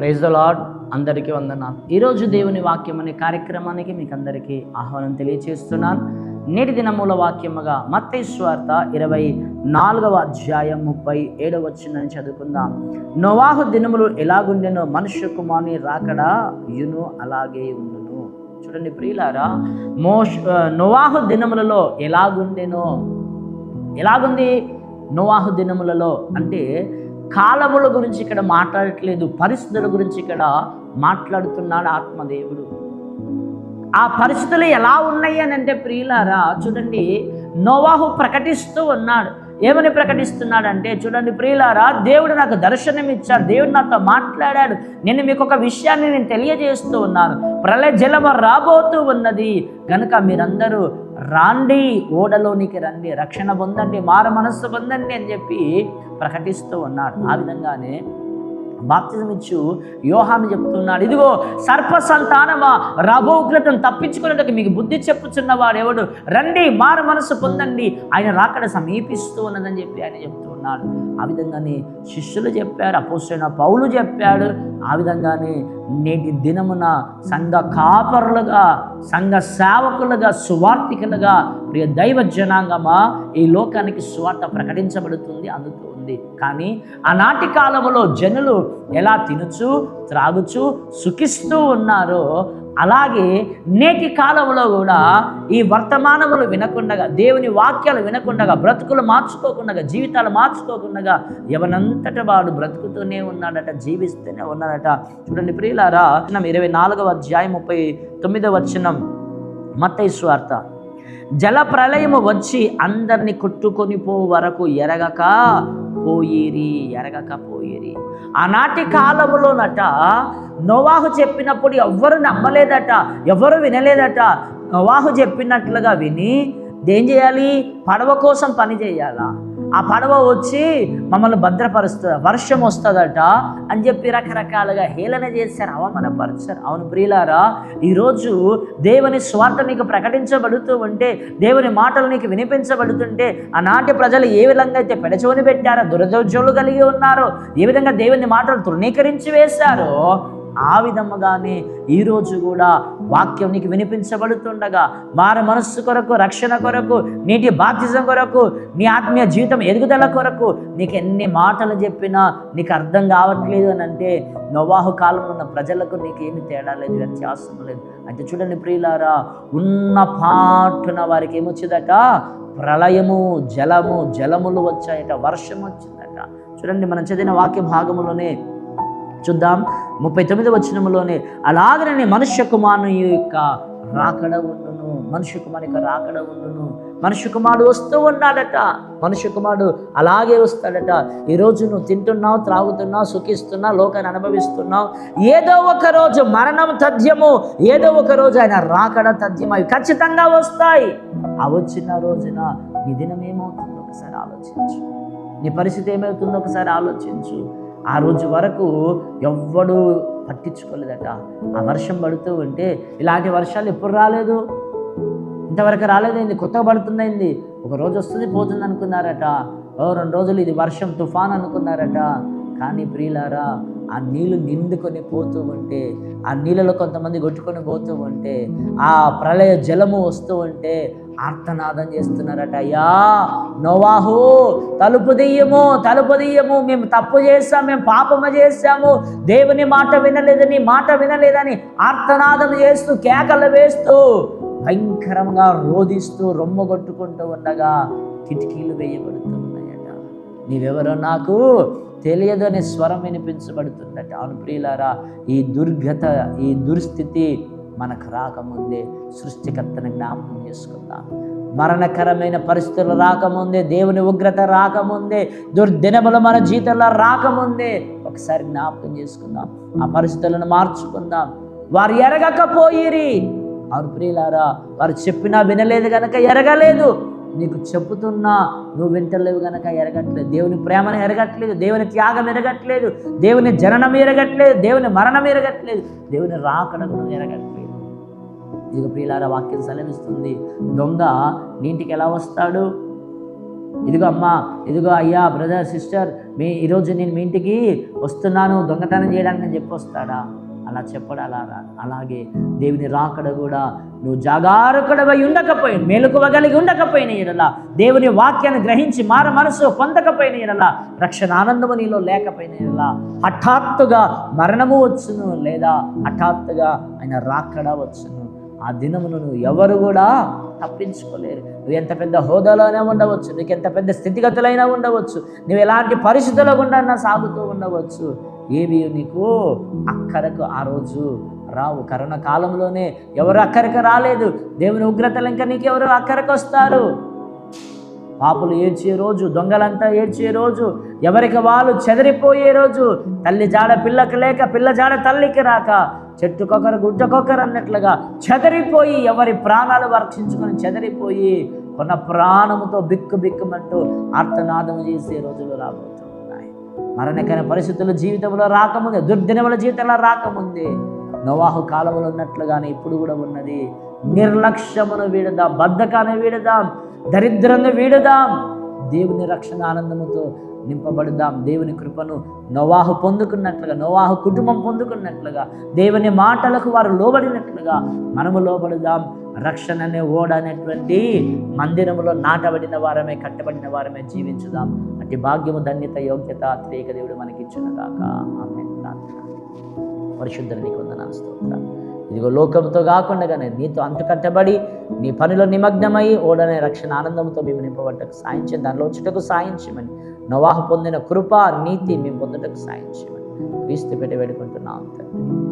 Praise the lord అందరికీ వందనాలు. ఈరోజు దేవుని వాక్యం అనే కార్యక్రమానికి మీకు అందరికీ ఆహ్వానం తెలియచేస్తున్నాను. నేటి దినమూల వాక్యముగా మత్తేశ్వార్త ఇరవై నాలుగవ అధ్యాయం ముప్పై ఏడవ వచ్చిందని చదువుకుందాం. నోవాహు దినములు ఎలాగుండెనో మనుష్య కుమారుని రాకడా యును అలాగే ఉండును. చూడండి ప్రియులారా మోష్ నోవాహు దినములలో ఎలాగుండెనో ఎలాగుంది నోవాహు దినములలో అంటే కాలముల గురించి ఇక్కడ మాట్లాడట్లేదు పరిస్థితుల గురించి ఇక్కడ మాట్లాడుతున్నాడు ఆత్మదేవుడు. ఆ పరిస్థితులు ఎలా ఉన్నాయి అని అంటే ప్రియులారా చూడండి నోవాహు ప్రకటిస్తూ ఉన్నాడు. ఏమని ప్రకటిస్తున్నాడంటే చూడండి ప్రియులారా దేవుడు నాకు దర్శనం ఇచ్చాడు దేవుడు నాతో మాట్లాడాడు. నేను మీకు ఒక విషయాన్ని నేను తెలియజేస్తూ ఉన్నాను. ప్రళయ జలమ రాబోతూ ఉన్నది. కనుక మీరందరూ రాండి ఓడలోనికి రండి రక్షణ పొందండి మార మనస్సు పొందండి అని చెప్పి ప్రకటిస్తూ ఉన్నాడు. ఆ విధంగానే బాప్తిజం ఇచ్చు. యోహాను చెప్తున్నాడు ఇదిగో సర్ప సంతానమా? రాబో ఉగ్రతను తప్పించుకునేందుకు మీకు బుద్ధి చెప్పుచున్నవాడు ఎవడు రండి మారు మనసు పొందండి. ఆయన రాకడ సమీపిస్తూ ఉన్నదని చెప్పి ఆయన చెప్తున్నాడు. ఉన్నాడు. ఆ విధంగానే శిష్యులు చెప్పారు అపోసైన పౌలు చెప్పాడు ఆ విధంగానే నేటి దినమున సంఘ కాపరులుగా సంఘ సేవకులుగా సువార్థికులుగా ప్రియ దైవ జనాంగమా ఈ లోకానికి సువార్త ప్రకటించబడుతుంది అందుతూ ఉంది. కానీ ఆనాటి కాలంలో జనులు ఎలా తినుచు త్రాగుచు సుఖిస్తూ ఉన్నారో అలాగే నేటి కాలంలో కూడా ఈ వర్తమానములు వినకుండగా దేవుని వాక్యాలు వినకుండగా బ్రతుకులు మార్చుకోకుండా జీవితాలు మార్చుకోకుండా ఎవనంతట వాడు బ్రతుకుతూనే ఉన్నాడట జీవిస్తూనే ఉన్నాడట. చూడండి ప్రియులారా ఇరవై నాలుగవ అధ్యాయం ముప్పై తొమ్మిదవ వచ్చినం మత్తయి జల ప్రళయము వచ్చి అందరిని కొట్టుకొని పో వరకు ఎరగక పోయిరి ఎరగక పోయిరి. ఆనాటి కాలములోనట నోవాహు చెప్పినప్పుడు ఎవ్వరు నమ్మలేదట ఎవరు వినలేదట. నోవాహు చెప్పినట్లుగా విని ఏం చేయాలి? పడవ కోసం పని చేయాలా? ఆ పడవ వచ్చి మమ్మల్ని భద్రపరుస్తుంది వర్షం వస్తుందట అని చెప్పి రకరకాలుగా హేళన చేశారు అవమానపరిచారు. అవును ప్రియులారా ఈరోజు దేవుని స్వార్థ నీకు ప్రకటించబడుతూ ఉంటే దేవుని మాటలు నీకు వినిపించబడుతుంటే ఆనాటి ప్రజలు ఏ విధంగా అయితే పెడచోని పెట్టారో దురదోజోలు కలిగి ఉన్నారో ఏ విధంగా దేవుని మాటలు తృణీకరించి వేశారో ఆ విధముగానే ఈరోజు కూడా వాక్యం నీకు వినిపించబడుతుండగా మార మనస్సు కొరకు రక్షణ కొరకు నీటి బాధ్యత కొరకు నీ ఆత్మీయ జీవితం ఎదుగుదల కొరకు నీకు ఎన్ని మాటలు చెప్పినా నీకు అర్థం కావట్లేదు అని అంటే నవాహు కాలంలో ఉన్న ప్రజలకు నీకు ఏమి తేడా లేదు వ్యత్యాసం లేదు. అంటే చూడండి ప్రియులారా ఉన్న పాటున వారికి ఏమొచ్చిందట? ప్రళయము జలము జలములు వచ్చాయట వర్షం వచ్చిందట. చూడండి మనం చదివిన వాక్య భాగములోనే చూద్దాం. ముప్పై తొమ్మిది వచనంలోనే అలాగనే మనుష్య కుమారుని యొక్క రాకడ ఉండును మనుష్య కుమారు యొక్క రాకడ ఉండును మనుష్య కుమారుడు వస్తూ ఉన్నాడట మనుష్య కుమారుడు అలాగే వస్తాడట. ఈరోజు నువ్వు తింటున్నావు త్రాగుతున్నావు సుఖిస్తున్నావు లోకాన్ని అనుభవిస్తున్నావు. ఏదో ఒక రోజు మరణం తథ్యము ఏదో ఒక రోజు ఆయన రాకడ తథ్యం అవి ఖచ్చితంగా వస్తాయి. ఆ వచ్చిన రోజున నీ దినం ఏమవుతుందో ఒకసారి ఆలోచించు. నీ పరిస్థితి ఏమవుతుందో ఒకసారి ఆలోచించు. ఆ రోజు వరకు ఎవ్వడు పట్టించుకోలేదట. ఆ వర్షం పడుతూ ఉంటే ఇలాంటి వర్షాలు ఎప్పుడు రాలేదు? ఇంతవరకు రాలేదైంది? కొత్తగా పడుతుందైంది? ఒక రోజు వస్తుంది పోతుంది అనుకున్నారట. ఓ రెండు రోజులు ఇది వర్షం తుఫాన్ అనుకున్నారట. కానీ ప్రియులారా ఆ నీళ్ళు నిండుకొని పోతూ ఉంటే ఆ నీళ్ళలో కొంతమంది కొట్టుకొని పోతూ ఉంటే ఆ ప్రళయ జలము వస్తూ ఉంటే ఆర్తనాదం చేస్తున్నారట. అయ్యా నోవాహు తలుపు దెయ్యము తలుపు దెయ్యము మేము తప్పు చేస్తాం మేము పాపము చేస్తాము దేవుని మాట వినలేదని మాట వినలేదని ఆర్తనాదం చేస్తూ కేకలు వేస్తూ భయంకరంగా రోధిస్తూ రొమ్మ కొట్టుకుంటూ ఉండగా కిటికీలు వేయబడుతూ ఉన్నాయట. నీవెవరో నాకు తెలియదు అనే స్వరం వినిపించబడుతుందట. అవును ప్రియులారా ఈ దుర్గత ఈ దుర్స్థితి మనకు రాకముందే సృష్టికర్తను జ్ఞాపకం చేసుకుందాం. మరణకరమైన పరిస్థితులు రాకముందే దేవుని ఉగ్రత రాకముందే దుర్దినములు మన జీవితంలో రాకముందే ఒకసారి జ్ఞాపకం చేసుకుందాం. ఆ పరిస్థితులను మార్చుకుందాం. వారు ఎరగకపోయిరి. అవును ప్రియులారా వారు చెప్పినా వినలేదు కనుక ఎరగలేదు. నీకు చెప్పుతున్నా నువ్వు వింటలేవు కనుక ఎరగట్లేదు. దేవుని ప్రేమను ఎరగట్లేదు దేవుని త్యాగం ఎరగట్లేదు దేవుని జననం ఎరగట్లేదు దేవుని మరణం ఎరగట్లేదు దేవుని రాకడను ఎరగట్లేదు. ఇక ప్రియులార వాక్యం సెలవిస్తుంది. దొంగ నీ ఇంటికి ఎలా వస్తాడు? ఇదిగో అమ్మా ఇదిగో అయ్యా బ్రదర్ సిస్టర్ మీ ఈరోజు నేను మీ ఇంటికి వస్తున్నాను దొంగతనం చేయడానికి అని చెప్పి వస్తాడా అలా చెప్పడు అలా రా- అలాగే దేవుని రాకడ కూడా నువ్వు జాగారుకడవై ఉండకపోయి మెలకువగలిగి ఉండకపోయిన ఎడలా దేవుని వాక్యాన్ని గ్రహించి మార మనసు పొందకపోయిన ఎడలా రక్షణ ఆనందము నీలో లేకపోయిన ఎడలా హఠాత్తుగా మరణము వచ్చును లేదా హఠాత్తుగా ఆయన రాకడ వచ్చును ఆ దినమును నువ్వు ఎవరు కూడా తప్పించుకోలేరు. నువ్వు ఎంత పెద్ద హోదాలోనే ఉండవచ్చు నీకు ఎంత పెద్ద స్థితిగతులైనా ఉండవచ్చు నువ్వు ఎలాంటి పరిస్థితుల్లో గుండా సాగుతూ ఉండవచ్చు ఏవి నీకు అక్కరకు ఆ రోజు రావు. కరోనా కాలంలోనే ఎవరు అక్కరకు రాలేదు. దేవుని ఉగ్రతలు ఇంకా నీకెవరు అక్కరకు వస్తారు? పాపులు ఏడ్చే రోజు దొంగలంతా ఏడ్చే రోజు ఎవరికి వాళ్ళు చెదిరిపోయే రోజు తల్లి జాడ పిల్లకు లేక పిల్ల జాడ తల్లికి రాక చెట్టుకొకరు గుడ్డకొకరు అన్నట్లుగా చెదరిపోయి ఎవరి ప్రాణాలు వర్షించుకొని చెదరిపోయి కొన్న ప్రాణముతో బిక్కు బిక్కుమంటూ అర్థనాదం చేసే రోజులు రాబోతున్నాయి. మరణకర పరిస్థితులు జీవితంలో రాకముందే దుర్దినముల జీవితంలో రాకముందే నవాహు కాలంలో ఉన్నట్లుగానే ఇప్పుడు కూడా ఉన్నది. నిర్లక్ష్యమును వీడదాం బద్ధకాన్ని వీడదాం దరిద్రను వీడదాం. దేవుని రక్షణ ఆనందముతో నింపబడుదాం. దేవుని కృపను నోవాహు పొందుకున్నట్లుగా నోవాహు కుటుంబం పొందుకున్నట్లుగా దేవుని మాటలకు వారు లోబడినట్లుగా మనము లోబడదాం. రక్షణ అనే ఓడ అనేటువంటి మందిరంలో నాటబడిన వారమే కట్టబడిన వారమే జీవించుదాం. అటు భాగ్యము ధన్యత యోగ్యత త్రేక దేవుడు మనకి ఇచ్చినగాక ఆమె ప్రార్థన. పరిశుద్ధుని ఇదిగో లోకంతో కాకుండా నీతో అంటు కట్టబడి నీ పనిలో నిమగ్నమై ఓడనే రక్షణ ఆనందంతో మేము నింపబడ్డకు సాయించి దానిలో సాయం సాయించమని నవాహ పొందిన కృప నీతి మేము పొందుటకు సాయించమని క్రీస్తు పెట్టి వేడుకుంటున్నాం తండ్రి.